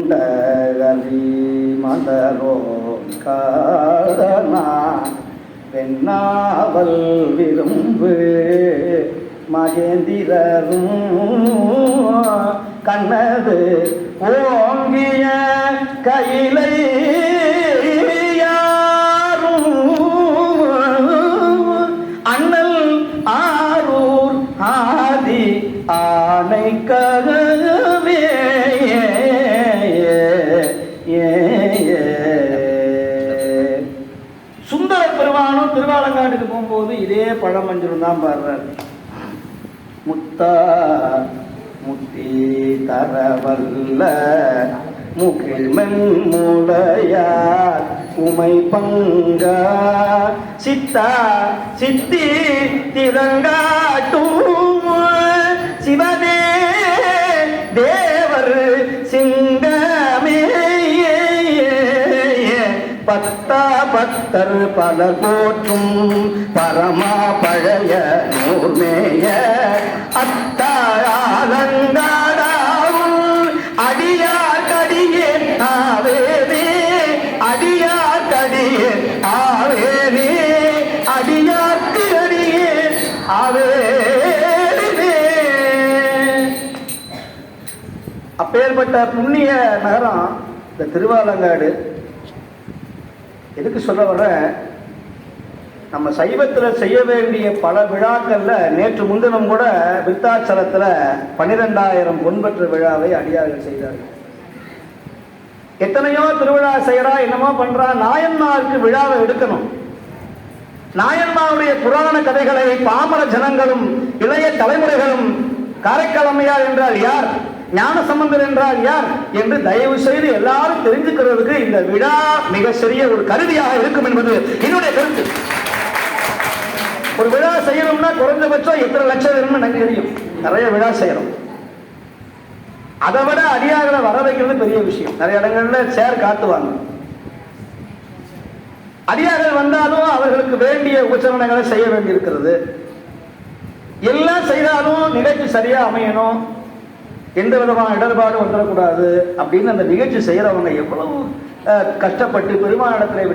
கண்டகரி மலரோ காரணா பெண்ணாவல் விரும்பு மகேந்திரரும் கண்ணது ஓங்கிய கையிலை அண்ணல் ஆரூர் ஆதி ஆனை கரு பெருமானும் திருவாலங்காட்டுக்கு போகும்போது இதே பழமஞ்சள் தான் பாடுறாரு. முத்தா முத்தி தரவல்ல முகிழ்மென் மூளையார் உமை பங்கா சித்தா சித்தி திரங்காட்டும் சிவனே பத்தா பத்தர் பல போற்றும் பரமா பழைய நூர்மேய அத்தாயாலங்காடாவும் அடியார் கடியே ஆவேனே அடியார் கடியே ஆவேனே அடியார்க்கு அடியே ஆவேனே. அப்பேற்பட்ட புண்ணிய நகரம் இந்த திருவாலங்காடு எதுக்கு சொல்ல வர நம்ம சைவத்தில் செய்ய வேண்டிய பல விழாக்கள்ல நேற்று முன்தினம் கூட விருத்தாச்சலத்தில் பன்னிரெண்டாயிரம் பொன்பற்ற விழாவை அடியார்கள் செய்தார்கள். எத்தனையோ திருவிழா செய்கிறா என்னமோ பண்றா நாயன்மாருக்கு விழாவை எடுக்கணும். நாயன்மாவுடைய புராண கதைகளை பாமர ஜனங்களும் இளைய தலைமுறைகளும் காரைக்காலமையார் என்றால் யார்? ஞான சம்பந்தர் என்றால் யார் என்று தயவு செய்து எல்லாரும் தெரிஞ்சுக்கிறதுக்கு இந்த விழா மிக சிறிய ஒரு கருவியாக இருக்கும் என்பது என்னுடைய கருத்து. ஒரு விழா செய்யணும்னா குறைந்தபட்சம் எத்தனை லட்சம் வேணும்னு எனக்கு தெரியும். நிறைய விழா செய்யணும். அதை விட அடியார்களை வர வைக்கிறது பெரிய விஷயம். நிறைய இடங்கள்ல சேர் காத்துவாங்க அடியார்கள் வந்தாலும் அவர்களுக்கு வேண்டிய உச்சரணங்களை செய்ய வேண்டியிருக்கிறது. எல்லாம் செய்தாலும் நிகழ்ச்சி சரியா அமையணும். எந்த விதமான இடர்பாடும் வந்துடக்கூடாது அப்படின்னு அந்த நிகழ்ச்சி செய்யறவங்க எவ்வளவு அஹ், கஷ்டப்பட்டு பெருமானிடத்தில்